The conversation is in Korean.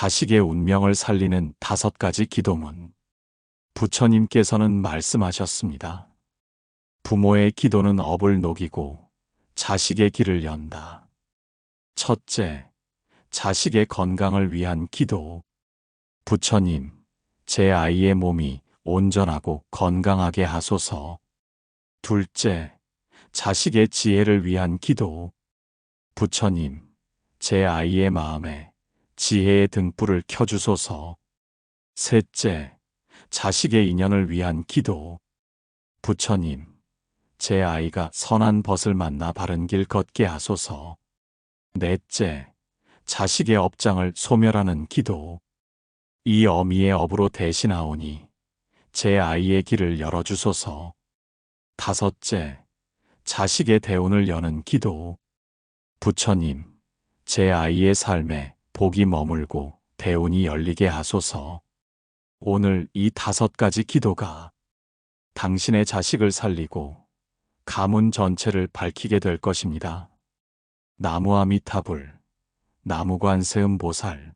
자식의 운명을 살리는 다섯 가지 기도문. 부처님께서는 말씀하셨습니다. 부모의 기도는 업을 녹이고 자식의 길을 연다. 첫째, 자식의 건강을 위한 기도. 부처님, 제 아이의 몸이 온전하고 건강하게 하소서. 둘째, 자식의 지혜를 위한 기도. 부처님, 제 아이의 마음에 지혜의 등불을 켜주소서. 셋째, 자식의 인연을 위한 기도. 부처님, 제 아이가 선한 벗을 만나 바른 길 걷게 하소서. 넷째, 자식의 업장을 소멸하는 기도. 이 어미의 업으로 대신하오니 제 아이의 길을 열어주소서. 다섯째, 자식의 대운을 여는 기도. 부처님, 제 아이의 삶에 복이 머물고 대운이 열리게 하소서. 오늘 이 다섯 가지 기도가 당신의 자식을 살리고 가문 전체를 밝히게 될 것입니다. 나무아미타불, 나무관세음보살.